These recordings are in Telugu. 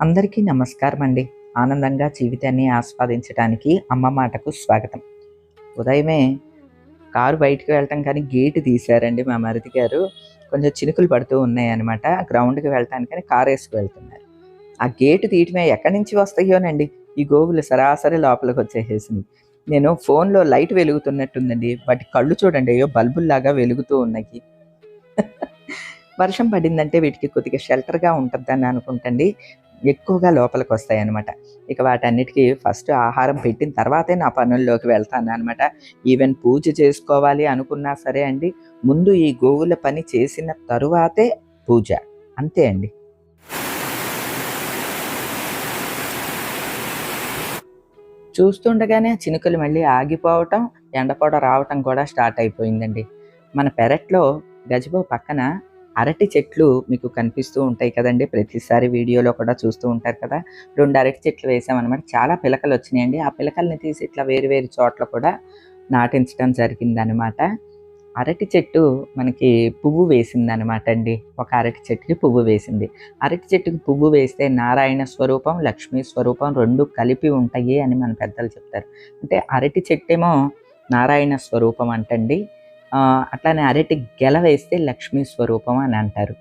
అందరికీ నమస్కారం అండి ఆనందంగా జీవితాన్ని ఆస్వాదించడానికి అమ్మ మాటకు స్వాగతం. ఉదయమే కారు బయటికి వెళ్ళటం కానీ గేటు తీశారండి మా మరిది గారు. కొంచెం చినుకులు పడుతూ ఉన్నాయన్నమాట. గ్రౌండ్కి వెళ్ళటానికని కారు వేసుకు వెళ్తున్నారు. ఆ గేటు తీయటమే ఎక్కడి నుంచి వస్తాయోనండి? ఈ గోవులు సరాసరి లోపలికి వచ్చేసేసినాయి. నేను ఫోన్లో లైట్ వెలుగుతున్నట్టుందండి. వాటి కళ్ళు చూడండి. అయ్యో బల్బుల్లాగా వెలుగుతూ ఉన్నాయి. వర్షం పడిందంటే వీటికి కొద్దిగా షెల్టర్గా ఉంటుందని అనుకుంటండి. ఎక్కువగా లోపలికి వస్తాయి అనమాట ఇక వాటన్నిటికీ ఫస్ట్ ఆహారం పెట్టిన తర్వాతే నా పనుల్లోకి వెళ్తాను అనమాట ఈవెన్ పూజ చేసుకోవాలి అనుకున్నా సరే అండి ముందు ఈ గోవుల పని చేసిన తరువాతే పూజ. అంతే అండి. చూస్తుండగానే చినుకులు మళ్ళీ ఆగిపోవటం ఎండపొడ రావటం కూడా స్టార్ట్ అయిపోయిందండి. మన పెరట్లో గజబో పక్కన అరటి చెట్లు మీకు కనిపిస్తూ ఉంటాయి కదండి. ప్రతిసారి వీడియోలో కూడా చూస్తూ ఉంటారు కదా. రెండు అరటి చెట్లు వేసామన్నమాట. చాలా పిలకలు వచ్చినాయండి. ఆ పిలకల్ని తీసి ఇట్లా వేరు వేరు చోట్ల కూడా నాటించడం జరిగిందనమాట అరటి చెట్టు మనకి పువ్వు వేసింది అనమాట అండి. ఒక అరటి చెట్టుకి పువ్వు వేసింది. అరటి చెట్టుకి పువ్వు వేస్తే నారాయణ స్వరూపం లక్ష్మీ స్వరూపం రెండు కలిపి ఉంటాయి అని మన పెద్దలు చెప్తారు. అంటే అరటి చెట్టేమో నారాయణ స్వరూపం అంటండి. అట్లానే అరటి గెల వేస్తే లక్ష్మీ స్వరూపం అని అంటారు.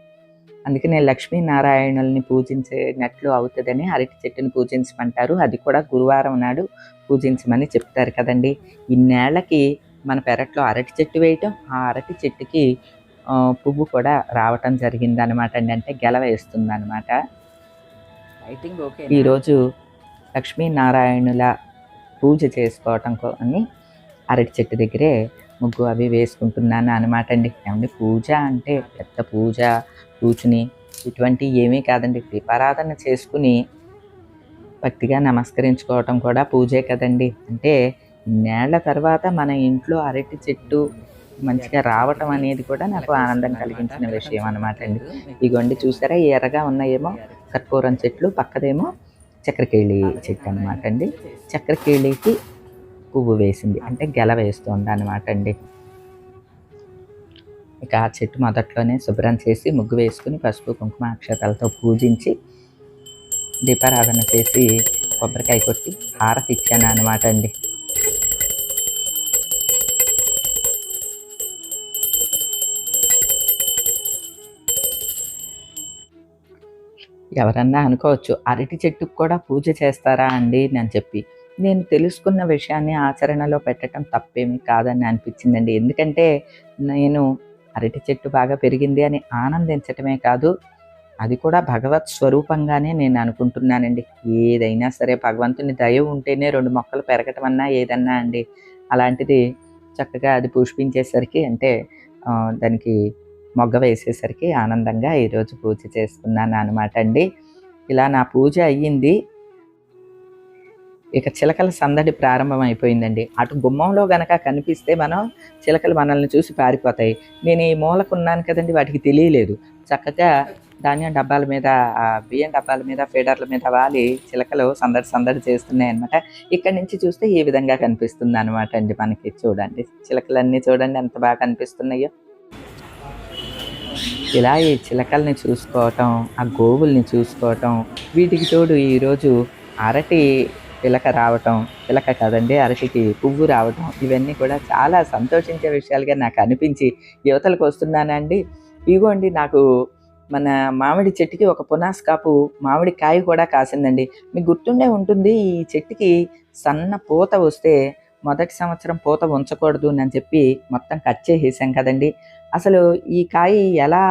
అందుకనే లక్ష్మీనారాయణుల్ని పూజించినట్లు అవుతుందని అరటి చెట్టుని పూజించమంటారు. అది కూడా గురువారం నాడు పూజించమని చెప్తారు కదండి. ఇన్నేళ్ళకి మన పెరట్లో అరటి చెట్టు వేయటం ఆ అరటి చెట్టుకి పువ్వు కూడా రావటం జరిగింది అనమాట అండి. అంటే గెల వేస్తుంది అనమాట ఈరోజు లక్ష్మీనారాయణుల పూజ చేసుకోవటం అని అరటి చెట్టు దగ్గరే ముగ్గు అవి వేసుకుంటున్నాను అనమాట అండి ఏమండి పూజ అంటే పెద్ద పూజ కూర్చుని ఇటువంటి ఏమీ కాదండి. దీపారాధన చేసుకుని భక్తిగా నమస్కరించుకోవటం కూడా పూజే కదండి. అంటే నేళ్ళ తర్వాత మన ఇంట్లో అరటి చెట్టు మంచిగా రావటం అనేది కూడా నాకు ఆనందం కలిగించిన విషయం అనమాట అండి ఇగోండి చూసారా ఎర్రగా ఉన్నాయేమో కర్పూరం చెట్లు పక్కదేమో చక్రకేళి చెట్టు అనమాట అండి చక్రకేళికి పువ్వు వేసింది. అంటే గెల వేస్తుంది అనమాట అండి. ఇక ఆ చెట్టు మొదట్లోనే శుభ్రం చేసి ముగ్గు వేసుకుని పసుపు కుంకుమ అక్షతలతో పూజించి దీపారాధన చేసి కొబ్బరికాయ కొట్టి హారతి ఇచ్చాను అనమాట అండి. ఎవరన్నా అనుకోవచ్చు అరటి చెట్టుకు కూడా పూజ చేస్తారా అండి అని చెప్పి. నేను తెలుసుకున్న విషయాన్ని ఆచరణలో పెట్టడం తప్పేమీ కాదని అనిపించిందండి. ఎందుకంటే నేను అరటి చెట్టు బాగా పెరిగింది అని ఆనందించటమే కాదు అది కూడా భగవత్ స్వరూపంగానే నేను అనుకుంటున్నానండి. ఏదైనా సరే భగవంతుని దయ ఉంటేనే రెండు మొక్కలు పెరగటం అన్నా ఏదన్నా అండి. అలాంటిది చక్కగా అది పుష్పించేసరికి అంటే దానికి మొగ్గ వేసేసరికి ఆనందంగా ఈరోజు పూజ చేసుకున్నాను అనమాట అండి. ఇలా నా పూజ అయ్యింది. ఇక చిలకల సందడి ప్రారంభం అయిపోయిందండి అటు గుమ్మంలో గనక కనిపిస్తే మనం చిలకలు మనల్ని చూసి పారిపోతాయి. నేను ఈ మూలకున్నాను కదండి వాటికి తెలియలేదు. చక్కగా ధాన్యం డబ్బాల మీద ఆ బియ్యం డబ్బాల మీద ఫీడర్ల మీద వాలి చిలకలు సందడి సందడి చేస్తున్నాయి అనమాట ఇక్కడ నుంచి చూస్తే ఈ విధంగా కనిపిస్తుంది అనమాట అండి మనకి చూడండి. చిలకలన్నీ చూడండి ఎంత బాగా కనిపిస్తున్నాయో. ఇలా ఈ చిలకల్ని చూసుకోవటం ఆ గోవుల్ని చూసుకోవటం వీటికి తోడు ఈరోజు అరటి పిలక రావటం పిలక కదండి అరటికి పువ్వు రావటం ఇవన్నీ కూడా చాలా సంతోషించే విషయాలుగా నాకు అనిపించి యువతలకు వస్తున్నానండి. ఇగోండి నాకు మన మామిడి చెట్టుకి ఒక పునాస్ కాపు మామిడి కాయ కూడా కాసిందండి. మీకు గుర్తుండే ఉంటుంది ఈ చెట్టుకి సన్న పూత వస్తే మొదటి సంవత్సరం పూత ఉంచకూడదు అని చెప్పి మొత్తం కట్ చేసేసాం కదండి. అసలు ఈ కాయ ఎలా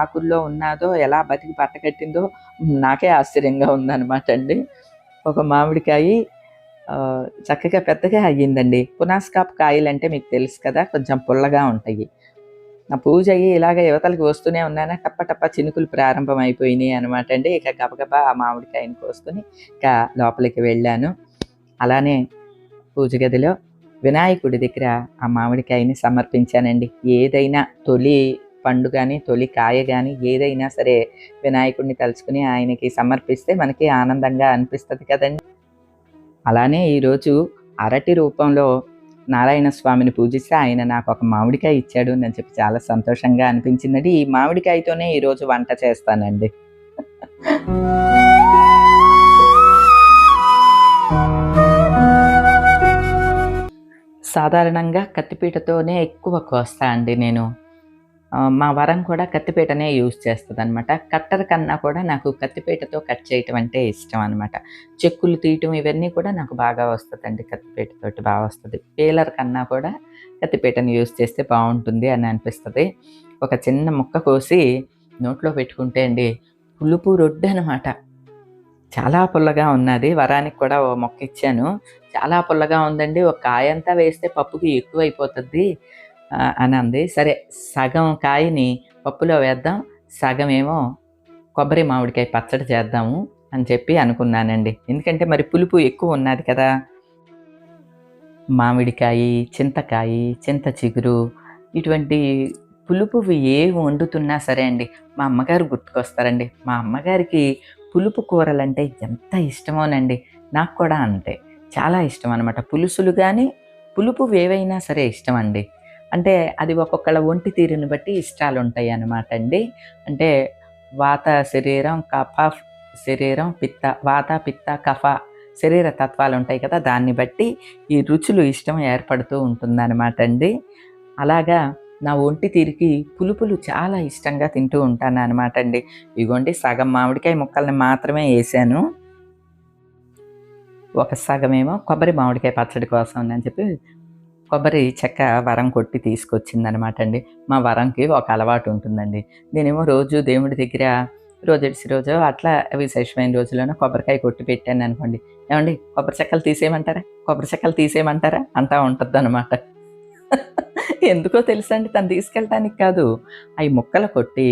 ఆకుల్లో ఉన్నదో ఎలా బతికి పట్టకట్టిందో నాకే ఆశ్చర్యంగా ఉందన్నమాట అండి. ఒక మామిడికాయ చక్కగా పెద్దగా అయ్యిందండి. పునాస్కాప్ కాయలు అంటే మీకు తెలుసు కదా కొంచెం పుల్లగా ఉంటాయి. నా పూజ అయ్యి ఇలాగ యువతలకి వస్తూనే ఉన్నాను టప్ప టప్ప చినుకులు ప్రారంభం అయిపోయినాయి అనమాట అండి. ఇక గబగబా ఆ మామిడికాయని కోసుకొని ఇక లోపలికి వెళ్ళాను. అలానే పూజ గదిలో వినాయకుడి దగ్గర ఆ మామిడికాయని సమర్పించానండి. ఏదైనా తొలి పండు కానీ తొలి కాయ కానీ ఏదైనా సరే వినాయకుడిని తలుచుకుని ఆయనకి సమర్పిస్తే మనకి ఆనందంగా అనిపిస్తుంది కదండి. అలానే ఈరోజు అరటి రూపంలో నారాయణ స్వామిని పూజిస్తే ఆయన నాకు ఒక మామిడికాయ ఇచ్చాడు అని చెప్పి చాలా సంతోషంగా అనిపించిందండి. ఈ మామిడికాయతోనే ఈరోజు వంట చేస్తానండి. సాధారణంగా కత్తిపీటతోనే ఎక్కువ కోస్తా అండి నేను. మా వరం కూడా కత్తిపీటనే యూజ్ చేస్తుంది అనమాట కట్టర్ కన్నా కూడా నాకు కత్తిపీటతో కట్ చేయటం అంటే ఇష్టం అనమాట చెక్కులు తీయటం ఇవన్నీ కూడా నాకు బాగా వస్తుందండి కత్తిపీటతోటి బాగా వస్తుంది. పేలర్ కన్నా కూడా కత్తిపీటని యూజ్ చేస్తే బాగుంటుంది అని అనిపిస్తుంది. ఒక చిన్న ముక్క కోసి నోట్లో పెట్టుకుంటే అండి పులుపు రొడ్డు అనమాట చాలా పుల్లగా ఉన్నది. వరానికి కూడా ఓ మొక్క ఇచ్చాను. చాలా పుల్లగా ఉందండి. ఒక కాయ అంతా వేస్తే పప్పుకి ఎక్కువ అయిపోతుంది అని అంది సరే సగం కాయని పప్పులో వేద్దాం సగం ఏమో కొబ్బరి మామిడికాయ పచ్చడి చేద్దాము అని చెప్పి అనుకున్నానండి. ఎందుకంటే మరి పులుపు ఎక్కువ ఉన్నది కదా. మామిడికాయ చింతకాయ చింత చిగురు ఇటువంటి పులుపువి ఏ వండుతున్నా సరే అండి మా అమ్మగారు గుర్తుకొస్తారండి. మా అమ్మగారికి పులుపు కూరలంటే ఎంత ఇష్టమోనండి. నాకు కూడా అంతే. చాలా ఇష్టం అనమాట పులుసులు కానీ పులుపు ఏవైనా సరే ఇష్టం అండి అంటే అది ఒక్కొక్కళ్ళ ఒంటి తీరుని బట్టి ఇష్టాలు ఉంటాయి అన్నమాట అండి అంటే వాత శరీరం కఫ శరీరం పిత్త వాత పిత్త కఫ శరీర తత్వాలు ఉంటాయి కదా దాన్ని బట్టి ఈ రుచులు ఇష్టం ఏర్పడుతూ ఉంటుందన్నమాట అండి అలాగా నా ఒంటి తీరికి పులుపులు చాలా ఇష్టంగా తింటూ ఉంటాను అనమాట అండి ఇగోండి సగం మామిడికాయ ముక్కల్ని మాత్రమే వేసాను ఒక సగమేమో కొబ్బరి మామిడికాయ పచ్చడి కోసం అని చెప్పి కొబ్బరి చెక్క వరం కొట్టి తీసుకొచ్చిందనమాట అండి. మా వరంకి ఒక అలవాటు ఉంటుందండి. నేనేమో రోజు దేవుడి దగ్గర రోజు రోజు అట్లా విశేషమైన రోజులోనే కొబ్బరికాయ కొట్టి పెట్టాను అనుకోండి. ఏమండి కొబ్బరి చెక్కలు తీసేయమంటారా? కొబ్బరి చెక్కలు తీసేయమంటారా? అంతా ఉంటుంది అనమాట ఎందుకో తెలుసండి తను తీసుకెళ్ళటానికి కాదు. అవి ముక్కలు కొట్టి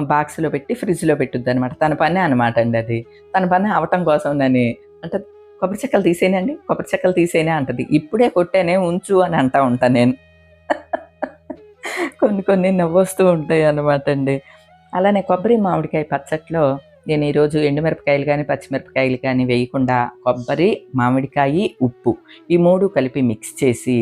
బాక్స్లో పెట్టి ఫ్రిడ్జ్లో పెట్టుద్ది అనమాట తన పనే అనమాట అండి అది. తన పని అవటం కోసం దాన్ని అంటే కొబ్బరి చెక్కలు తీసేనండి కొబ్బరి చెక్కలు తీసేనే అంటది. ఇప్పుడే కొట్టానే ఉంచు అని అంటా ఉంటాను నేను. కొన్ని కొన్ని నవ్వొస్తూ ఉంటాయి అన్నమాట అండి. అలానే కొబ్బరి మామిడికాయ పచ్చట్లో నేను ఈరోజు ఎండుమిరపకాయలు కానీ పచ్చిమిరపకాయలు కానీ వేయకుండా కొబ్బరి మామిడికాయ ఉప్పు ఈ మూడు కలిపి మిక్స్ చేసి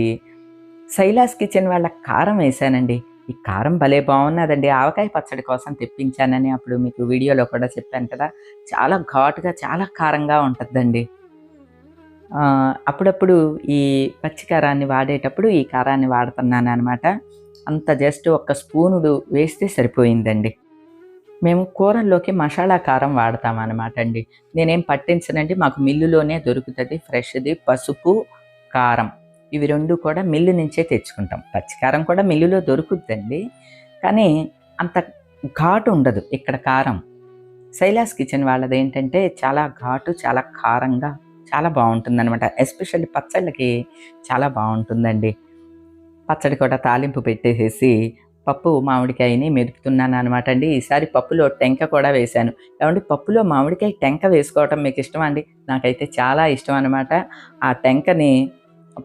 శైలాస్ కిచెన్ వాళ్ళ కారం వేసానండి. ఈ కారం భలే బాగున్నదండి. ఆవకాయ పచ్చడి కోసం తెప్పించానని అప్పుడు మీకు వీడియోలో కూడా చెప్పాను కదా. చాలా ఘాటుగా చాలా కారంగా ఉంటుందండి. అప్పుడప్పుడు ఈ పచ్చి కారాన్ని వాడేటప్పుడు ఈ కారాన్ని వాడుతున్నాను అనమాట అంత జస్ట్ ఒక్క స్పూనుడు వేస్తే సరిపోయిందండి. మేము కూరల్లోకి మసాలా కారం వాడతాం అనమాట అండి. నేనేం పట్టించనండి మాకు మిల్లులోనే దొరుకుతుంది ఫ్రెష్ది పసుపు కారం. ఇవి రెండు కూడా మిల్లు నుంచే తెచ్చుకుంటాం. పచ్చికారం కూడా మిల్లులో దొరుకుద్దండి. కానీ అంత ఘాటు ఉండదు ఇక్కడ కారం. శైలాస్ కిచెన్ వాళ్ళది ఏంటంటే చాలా ఘాటు చాలా కారంగా చాలా బాగుంటుంది అనమాట ఎస్పెషల్లీ పచ్చళ్ళకి చాలా బాగుంటుందండి. పచ్చడి కూడా తాలింపు పెట్టేసేసి పప్పు మామిడికాయని మెరుపుతున్నాను అనమాట అండి. ఈసారి పప్పులో టెంక కూడా వేశాను. ఏమంటే పప్పులో మామిడికాయ టెంక వేసుకోవటం మీకు ఇష్టం అండి? నాకైతే చాలా ఇష్టం అనమాట ఆ టెంకని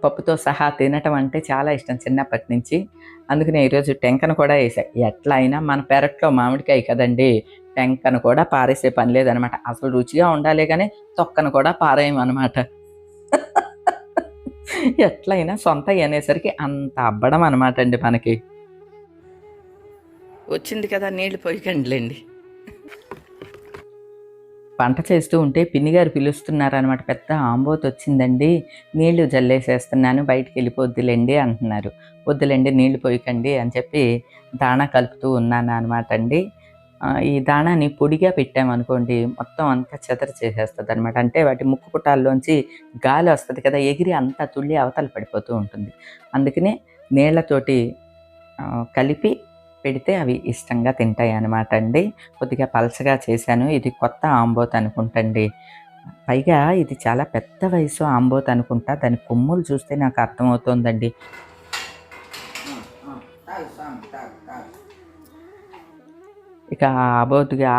పప్పుతో సహా తినటం అంటే చాలా ఇష్టం చిన్నప్పటి నుంచి. అందుకనే ఈరోజు టెంకను కూడా వేసా. ఎట్లా అయినా మన పెరట్లో మామిడికాయ కదండి టెంకను కూడా పారేసే పని లేదనమాట. అసలు రుచిగా ఉండాలి కానీ తొక్కను కూడా పారేయమన్నమాట ఎట్లయినా సొంత అనేసరికి అంత అబ్బడం అనమాట అండి మనకి. వచ్చింది కదా నీళ్ళు పోయికండిలేండి. పంట చేస్తూ ఉంటే పిన్ని గారు పిలుస్తున్నారనమాట. పెద్ద ఆంబోత్ వచ్చిందండి. నీళ్ళు జల్లేసేస్తున్నాను బయటికి వెళ్ళిపోద్దులేండి అంటున్నారు. వద్దులేండి నీళ్ళు పోయకండి అని చెప్పి దాణా కలుపుతూ ఉన్నాను అనమాట అండి. ఈ దాణాన్ని పొడిగా పెట్టామనుకోండి మొత్తం అంతా చెదర చేసేస్తుంది అనమాట అంటే వాటి ముక్కు పుటాల్లోంచి గాలి వస్తుంది కదా ఎగిరి అంతా తుళ్ళి అవతల పడిపోతూ ఉంటుంది. అందుకనే నీళ్ళతోటి కలిపి పెడితే అవి ఇష్టంగా తింటాయి అనమాట అండి. కొద్దిగా పలచగా చేశాను. ఇది కొత్త ఆంబోత్ అనుకుంటండి. పైగా ఇది చాలా పెద్ద వయసు ఆంబోత్ అనుకుంటా. దాని కొమ్ములు చూస్తే నాకు అర్థమవుతోందండి. ఇక ఆ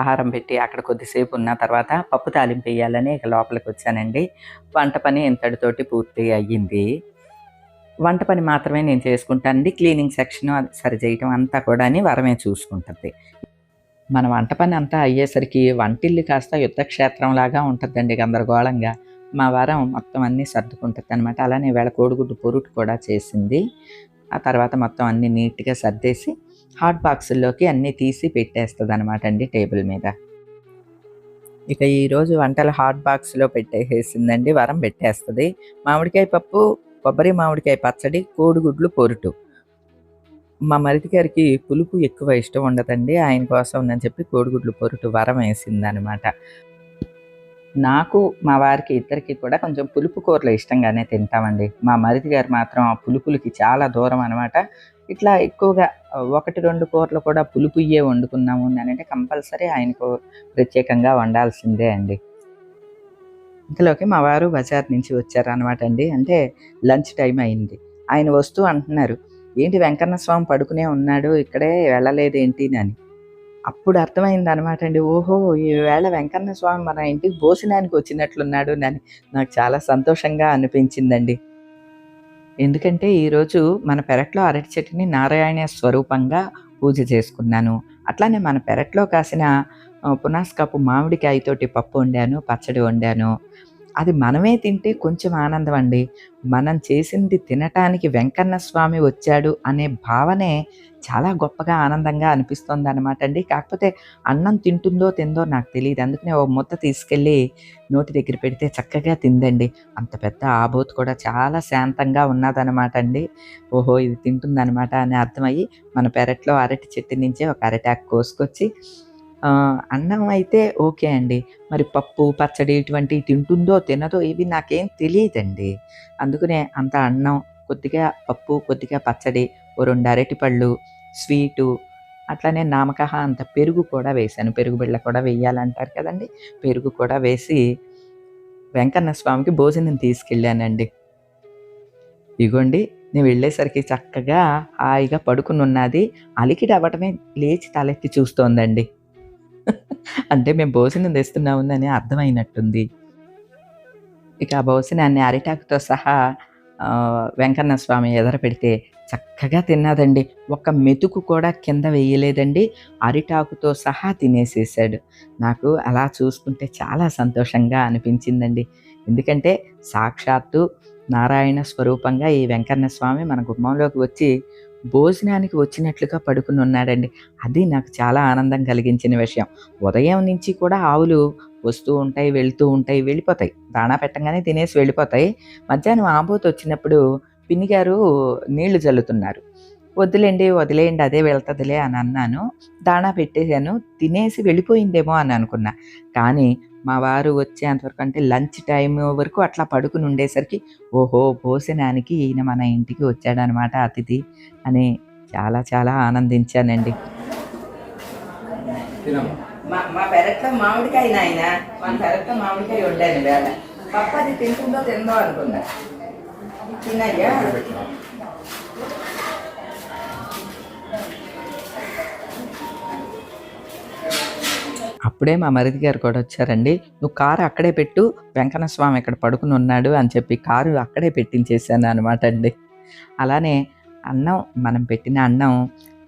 ఆహారం పెట్టి అక్కడ కొద్దిసేపు ఉన్న తర్వాత పప్పు తాలింపు వేయాలని ఇక లోపలికి వచ్చానండి. వంట పని ఇంతటితోటి పూర్తి అయ్యింది. వంట పని మాత్రమే నేను చేసుకుంటానండి. క్లీనింగ్ సెక్షన్ అది అంతా కూడా అని వరమే చూసుకుంటుంది. మన వంట పని అంతా అయ్యేసరికి వంటిల్లు కాస్త యుద్ధక్షేత్రంలాగా ఉంటుందండి గందరగోళంగా. మా వారం మొత్తం అన్నీ సర్దుకుంటుంది అనమాట అలానే వేళ కోడిగుడ్డు పొరుటు కూడా చేసింది. ఆ తర్వాత మొత్తం అన్నీ నీట్గా సర్దేసి హాట్ బాక్సుల్లోకి అన్నీ తీసి పెట్టేస్తుంది అనమాట అండి టేబుల్ మీద. ఇక ఈరోజు వంటలు హాట్ బాక్స్లో పెట్టేసిందండి వరం పెట్టేస్తుంది. మామిడికాయ పప్పు కొబ్బరి మామిడికాయ పచ్చడి కోడిగుడ్లు పొరుటు. మా మరిది గారికి పులుపు ఎక్కువ ఇష్టం ఉండదండి. ఆయన కోసం అని చెప్పి కోడిగుడ్లు పొరుటు వరం వేసింది అనమాట నాకు మా వారికి ఇద్దరికి కూడా కొంచెం పులుపు కూరలు ఇష్టంగానే తింటామండి. మా మరిది గారు మాత్రం ఆ పులుపులకి చాలా దూరం అనమాట ఇట్లా ఎక్కువగా ఒకటి రెండు కూరలు కూడా పులుపు ఇయ్యే వండుకున్నాము అని అంటే కంపల్సరీ ఆయనకు ప్రత్యేకంగా వండాల్సిందే అండి. ఇంతలోకి మా వారు బజార్ నుంచి వచ్చారనమాట అండి. అంటే లంచ్ టైం అయింది. ఆయన వస్తూ అంటున్నారు ఏంటి వెంకన్న స్వామి పడుకునే ఉన్నాడు? ఇక్కడే వెళ్ళలేదు ఏంటి అని. అప్పుడు అర్థమైంది అనమాట అండి. ఓహో ఈవేళ వెంకన్న స్వామి మన ఇంటికి భోజనానికి వచ్చినట్లున్నాడు అని నాకు చాలా సంతోషంగా అనిపించిందండి. ఎందుకంటే ఈరోజు మన పెరట్లో అరటి చెట్టుని నారాయణ స్వరూపంగా పూజ చేసుకున్నాను. అట్లానే మన పెరట్లో కాసిన ఆ, పునాస్కాపు మామిడికాయతోటి పప్పు వండాను పచ్చడి వండాను. అది మనమే తింటే కొంచెం ఆనందం అండి మనం చేసింది తినటానికి వెంకన్న స్వామి వచ్చాడు అనే భావనే చాలా గొప్పగా ఆనందంగా అనిపిస్తుంది అనమాట అండి. కాకపోతే అన్నం తింటుందో తిందో నాకు తెలియదు అందుకనే ఓ ముద్ద తీసుకెళ్ళి నోటి దగ్గర పెడితే చక్కగా తిందండి. అంత పెద్ద ఆబోతు కూడా చాలా శాంతంగా ఉన్నదనమాట అండి. ఓహో ఇది తింటుందనమాట అని అర్థమయ్యి మన పెరట్లో అరటి చెట్టు నుంచే ఒక అరటాకు కోసుకొచ్చి అన్నం అయితే ఓకే అండి. మరి పప్పు పచ్చడి ఇటువంటివి తింటుందో తినదో ఇవి నాకేం తెలియదండి. అందుకనే అంత అన్నం కొద్దిగా పప్పు కొద్దిగా పచ్చడి ఓ రెండు అరటిపళ్ళు స్వీటు అట్లానే నామకహ అంత పెరుగు కూడా వేశాను. పెరుగు బిళ్ళ కూడా వేయాలంటారు కదండి. పెరుగు కూడా వేసి వెంకన్న స్వామికి భోజనం తీసుకెళ్ళానండి. ఇగోండి నేను వెళ్ళేసరికి చక్కగా హాయిగా పడుకుని ఉన్నది అలికిడి అవ్వటమే లేచి తలెత్తి చూస్తోందండి. అంటే మేము భోజనం తెస్తున్నామని అర్థమైనట్టుంది. ఇక ఆ భోజనాన్ని అరిటాకుతో సహా వెంకన్న స్వామి ఎదర పెడితే చక్కగా తిన్నదండి ఒక మెతుకు కూడా కింద వేయలేదండి. అరిటాకుతో సహా తినేసేసాడు నాకు అలా చూసుకుంటే చాలా సంతోషంగా అనిపించిందండి. ఎందుకంటే సాక్షాత్తు నారాయణ స్వరూపంగా ఈ వెంకన్న స్వామి మన గుమ్మంలోకి వచ్చి భోజనానికి వచ్చినట్లుగా పడుకుని ఉన్నాడండి. అది నాకు చాలా ఆనందం కలిగించిన విషయం. ఉదయం నుంచి కూడా ఆవులు వస్తూ ఉంటాయి వెళ్తూ ఉంటాయి వెళ్ళిపోతాయి. దాణా పెట్టగానే తినేసి వెళ్ళిపోతాయి. మధ్యాహ్నం ఆబోతు వచ్చినప్పుడు పిన్ని గారు నీళ్ళు చల్లుతున్నారు వదిలేండి వదిలేయండి అదే వెళ్తుందిలే అని అన్నాను. దాణా పెట్టేశాను తినేసి వెళ్ళిపోయిందేమో అని అనుకున్నా. కానీ మా వారు వచ్చేంతవరకు అంటే లంచ్ టైం వరకు అట్లా పడుకుని ఉండేసరికి ఓహో భోజనానికి ఈయన మన ఇంటికి వచ్చాడనమాట అతిథి అని చాలా చాలా ఆనందించానండి. మా మా పెరట్లో మామిడికాయ నాయన మన పెరట్లో మామిడికాయ వండాను వేళ పప్ప అది తింటుందో తిందో అనుకున్నా. తిన్నయ్యా అప్పుడే మా మరిది గారు కూడా వచ్చారండి. నువ్వు కారు అక్కడే పెట్టు వెంకన్న స్వామి ఇక్కడ పడుకుని ఉన్నాడు అని చెప్పి కారు అక్కడే పెట్టించేసాను అనమాట అండి. అలానే అన్నం మనం పెట్టిన అన్నం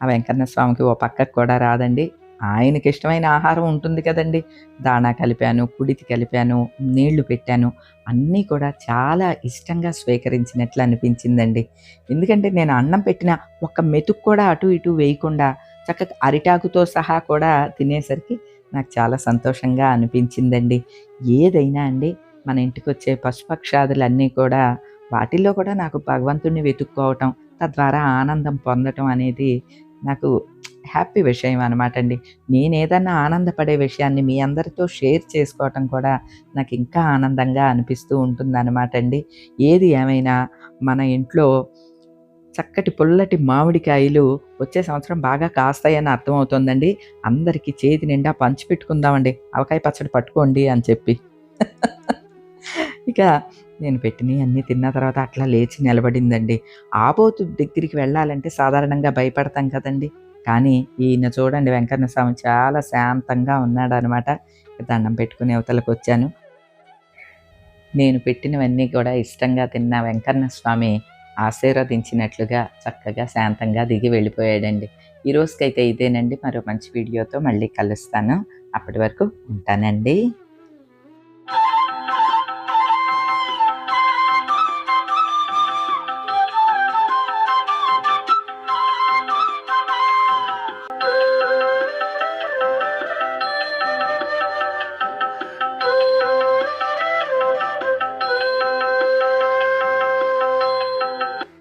ఆ వెంకన్న స్వామికి ఓ పక్కకు కూడా రాదండి. ఆయనకి ఇష్టమైన ఆహారం ఉంటుంది కదండి. దాణా కలిపాను కుడితి కలిపాను నీళ్ళు పెట్టాను అన్నీ కూడా చాలా ఇష్టంగా స్వీకరించినట్లు అనిపించిందండి. ఎందుకంటే నేను అన్నం పెట్టిన ఒక్క మెతుకు కూడా అటు ఇటు వేయకుండా చక్కగా అరిటాకుతో సహా కూడా తినేసరికి నాకు చాలా సంతోషంగా అనిపించిందండి. ఏదైనా అండి మన ఇంటికి వచ్చే పశుపక్షాదులన్నీ కూడా వాటిల్లో కూడా నాకు భగవంతుడిని వెతుక్కోవటం తద్వారా ఆనందం పొందటం అనేది నాకు హ్యాపీ విషయం అనమాట అండి. నేను ఏదన్నా ఆనందపడే విషయాన్ని మీ అందరితో షేర్ చేసుకోవటం కూడా నాకు ఇంకా ఆనందంగా అనిపిస్తూ ఉంటుంది అనమాట అండి. ఏది ఏమైనా మన ఇంట్లో చక్కటి పుల్లటి మామిడికాయలు వచ్చే సంవత్సరం బాగా కాస్తాయని అర్థమవుతుందండి. అందరికీ చేతి నిండా పంచి పెట్టుకుందామండి. అవకాయ పచ్చడి పట్టుకోండి అని చెప్పి. ఇక నేను పెట్టినవి అన్నీ తిన్న తర్వాత అట్లా లేచి నిలబడిందండి. ఆబోతు దగ్గరికి వెళ్ళాలంటే సాధారణంగా భయపడతాం కదండి. కానీ ఈయన చూడండి వెంకన్న స్వామి చాలా శాంతంగా ఉన్నాడు అనమాట దండం పెట్టుకుని అవతలకు వచ్చాను నేను పెట్టినవన్నీ కూడా ఇష్టంగా తిన్న వెంకన్న స్వామి ఆశీర్వదించినట్లుగా చక్కగా శాంతంగా దిగి వెళ్ళిపోయాడండి. ఈ రోజుకైతే ఇదేనండి. మరో మంచి వీడియోతో మళ్ళీ కలుస్తాను. అప్పటి వరకు ఉంటానండి.